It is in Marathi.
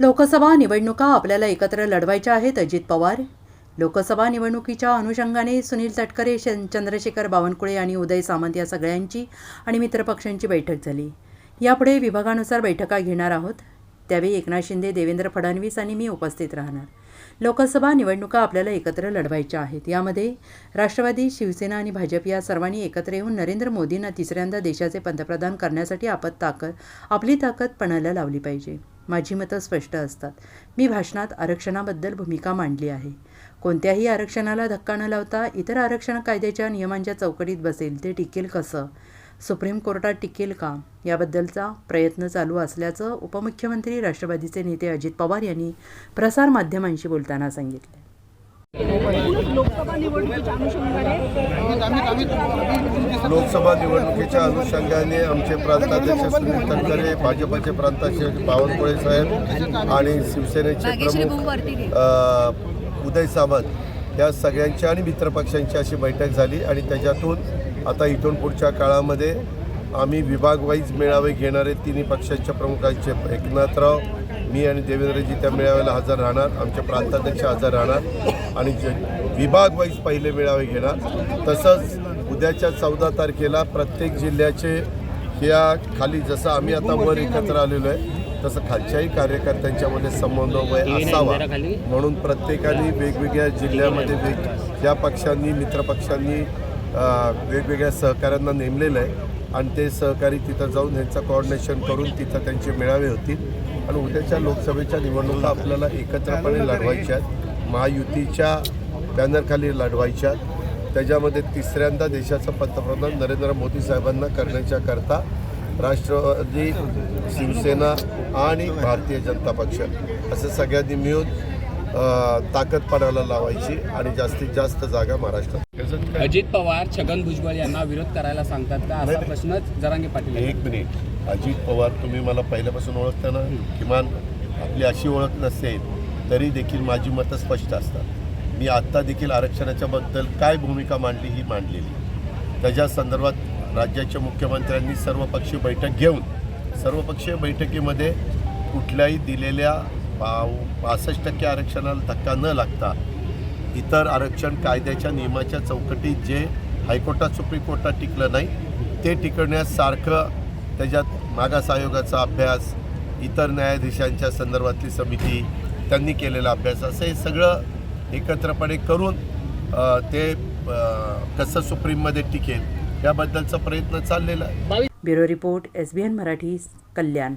लोकसभा निवडणुका आपल्याला एकत्र लढवायच्या आहेत अजित पवार. लोकसभा निवडणुकीच्या अनुषंगाने सुनील तटकरे चंद्रशेखर बावनकुळे आणि उदय सामंत या सगळ्यांची आणि मित्रपक्षांची बैठक झाली. यापुढे विभागानुसार बैठका घेणार आहोत. त्यावेळी एकनाथ शिंदे देवेंद्र फडणवीस आणि मी उपस्थित राहणार. लोकसभा निवडणुका आपल्याला एकत्र लढवायच्या आहेत. यामध्ये राष्ट्रवादी शिवसेना आणि भाजप या सर्वांनी एकत्र येऊन नरेंद्र मोदींना तिसऱ्यांदा देशाचे पंतप्रधान करण्यासाठी आपण ताकद आपली ताकद पणाला लावली पाहिजे. माझी मतं स्पष्ट असतात. मी भाषणात आरक्षणाबद्दल भूमिका मांडली आहे. कोणत्याही आरक्षणाला धक्का न लावता इतर आरक्षण कायद्याच्या नियमांच्या चौकटीत बसेल ते टिकेल कसं? सुप्रीम कोर्टात टिकेल का? याबद्दलचा प्रयत्न चालू असल्याचं उपमुख्यमंत्री राष्ट्रवादीचे नेते अजित पवार यांनी प्रसारमाध्यमांशी बोलताना सांगितले. लोकसभा निवडणुकीच्या अनुषंगाने लोकसभा निवडणुकीच्या अनुषंगाने आमचे प्रांताध्यक्ष सुनील तटकरे भाजपचे प्रांताध्यक्ष बावनकुळे साहेब आणि शिवसेनेचे प्रमुख उदय सामंत या सगळ्यांची आणि मित्रपक्षांची अशी बैठक झाली आणि त्याच्यातून आता इथून पुढच्या काळामध्ये आम्ही विभाग वाईज मेळावे घेणारे तिन्ही पक्षांच्या प्रमुखांचे एकनाथराव मी आणि देवेंद्रजी त्या मेळाव्याला हजर राहणार आमचे प्रांताध्यक्ष हजर राहणार आणि जे विभाग वाईज पहिले मेळावे घेणार. तसंच उद्याच्या चौदा तारखेला प्रत्येक जिल्ह्याचे या खाली जसं आम्ही आता वर एकत्र आलेलो आहे तसं खालच्याही कार्यकर्त्यांच्यामध्ये समन्वय असावा. म्हणून प्रत्येकाने वेगवेगळ्या जिल्ह्यामध्ये वेग या पक्षांनी मित्रपक्षांनी वेगवेगळ्या सहकाऱ्यांना नेमलेलं आहे. आणि ते सहकारी तिथं जाऊन ह्यांचं कॉर्डिनेशन करून तिथं त्यांचे मेळावे होतील. आणि उद्याच्या लोकसभेच्या निवडणुका आपल्याला एकत्रपणे लढवायच्या आहेत. महायुतीच्या बॅनरखाली लढवायच्या आहेत. त्याच्यामध्ये तिसऱ्यांदा देशाचं पंतप्रधान नरेंद्र मोदी साहेबांना करण्याच्या करता राष्ट्रवादी शिवसेना आणि भारतीय जनता पक्ष. असं सगळ्यांनी मिळून ताकद पणाला लावायची आणि जास्तीत जास्त जागा महाराष्ट्रात. अजित पवार छगन भुजबळ यांना विरोध करायला सांगतात का? असा प्रश्नच जरांगे पाटील एक मिनिट. अजित पवार तुम्ही मला पहिल्यापासून ओळखता ना? किमान आपली अशी ओळख नसेल तरी देखील माझी मतं स्पष्ट असतात. मी आत्ता देखील आरक्षणाच्या बद्दल काय भूमिका मांडली ही मांडलेली. त्याच्या संदर्भात राज्याच्या मुख्यमंत्र्यांनी सर्वपक्षीय बैठक घेऊन सर्वपक्षीय बैठकीमध्ये कुठल्याही दिलेल्या पाव पासष्ट टक्के आरक्षणाला धक्का न लागता इतर आरक्षण कायद्याच्या नियमाच्या चौकटीत जे हायकोर्टात सुप्रीम कोर्टात टिकलं नाही ते टिकवण्यास सारखं त्याच्यात मागास आयोगाचा अभ्यास इतर न्यायाधीशांच्या संदर्भातली समिती त्यांनी केलेला अभ्यास असं हे सगळं एकत्रपणे करून ते कसं सुप्रीममध्ये टिकेल याबद्दलचा प्रयत्न चाललेला आहे. Bureau report S B N Marathi Kalyan.